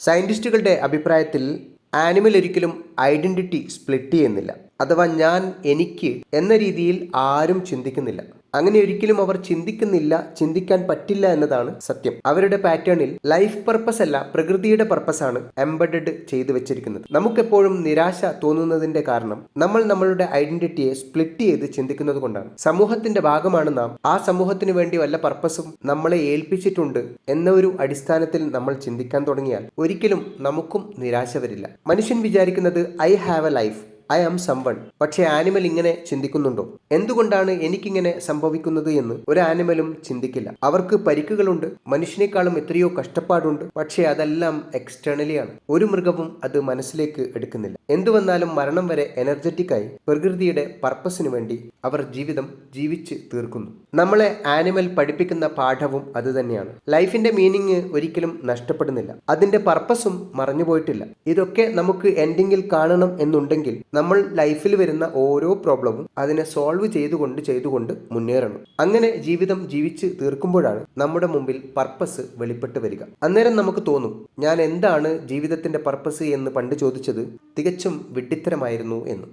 സയന്റിസ്റ്റുകളുടെ അഭിപ്രായത്തിൽ ആനിമൽ ഒരിക്കലും identity split ചെയ്യുന്നില്ല. അഥവാ ഞാൻ എനിക്ക് എന്ന രീതിയിൽ ആരും ചിന്തിക്കുന്നില്ല. അങ്ങനെ ഒരിക്കലും അവർ ചിന്തിക്കുന്നില്ല ചിന്തിക്കാൻ പറ്റില്ല എന്നതാണ് സത്യം. അവരുടെ പാറ്റേണിൽ ലൈഫ് പർപ്പസ് അല്ല പ്രകൃതിയുടെ പർപ്പസ് ആണ് എംബഡഡ് ചെയ്തു വെച്ചിരിക്കുന്നത്. നമുക്കെപ്പോഴും നിരാശ തോന്നുന്നതിന്റെ കാരണം നമ്മൾ നമ്മളുടെ ഐഡന്റിറ്റിയെ സ്പ്ലിറ്റ് ചെയ്ത് ചിന്തിക്കുന്നത് കൊണ്ടാണ്. സമൂഹത്തിന്റെ ഭാഗമാണ് നാം. ആ സമൂഹത്തിന് വേണ്ടി വല്ല പർപ്പസും നമ്മളെ ഏൽപ്പിച്ചിട്ടുണ്ട് എന്ന ഒരു അടിസ്ഥാനത്തിൽ നമ്മൾ ചിന്തിക്കാൻ തുടങ്ങിയാൽ ഒരിക്കലും നമുക്കും നിരാശ വരില്ല. മനുഷ്യൻ വിചാരിക്കുന്നത് I have a life. I am someone. പക്ഷേ ആനിമൽ ഇങ്ങനെ ചിന്തിക്കുന്നുണ്ടോ? എന്തുകൊണ്ടാണ് എനിക്കിങ്ങനെ സംഭവിക്കുന്നത് എന്ന് ഒരു ആനിമലും ചിന്തിക്കില്ല. അവർക്ക് പരിക്കുകളുണ്ട് മനുഷ്യനേക്കാളും എത്രയോ കഷ്ടപ്പാടുണ്ട് പക്ഷേ അതെല്ലാം എക്സ്റ്റേണലി ആണ്. ഒരു മൃഗവും അത് മനസ്സിലേക്ക് എടുക്കുന്നില്ല. എന്തു വന്നാലും മരണം വരെ എനർജറ്റിക് ആയി പ്രകൃതിയുടെ പർപ്പസിനു വേണ്ടി അവർ ജീവിതം ജീവിച്ച് തീർക്കുന്നു. നമ്മളെ ആനിമൽ പഠിപ്പിക്കുന്ന പാഠവും അതുതന്നെയാണ് ലൈഫിന്റെ മീനിങ് ഒരിക്കലും നഷ്ടപ്പെടുന്നില്ല. അതിന്റെ പർപ്പസും മറഞ്ഞുപോയിട്ടില്ല. ഇതൊക്കെ നമുക്ക് എൻഡിങ്ങിൽ കാണണം എന്നുണ്ടെങ്കിൽ നമ്മൾ ലൈഫിൽ വരുന്ന ഓരോ പ്രോബ്ലവും അതിനെ സോൾവ് ചെയ്തുകൊണ്ട് ചെയ്തുകൊണ്ട് മുന്നേറണം. അങ്ങനെ ജീവിതം ജീവിച്ച് തീർക്കുമ്പോഴാണ് നമ്മുടെ മുമ്പിൽ പർപ്പസ് വെളിപ്പെട്ട് വരിക. അന്നേരം നമുക്ക് തോന്നും ഞാൻ എന്താണ് ജീവിതത്തിന്റെ പർപ്പസ് എന്ന് പണ്ട് ചോദിച്ചത്? തികച്ചും വിഡ്ഢിത്തരമായിരുന്നു എന്ന്.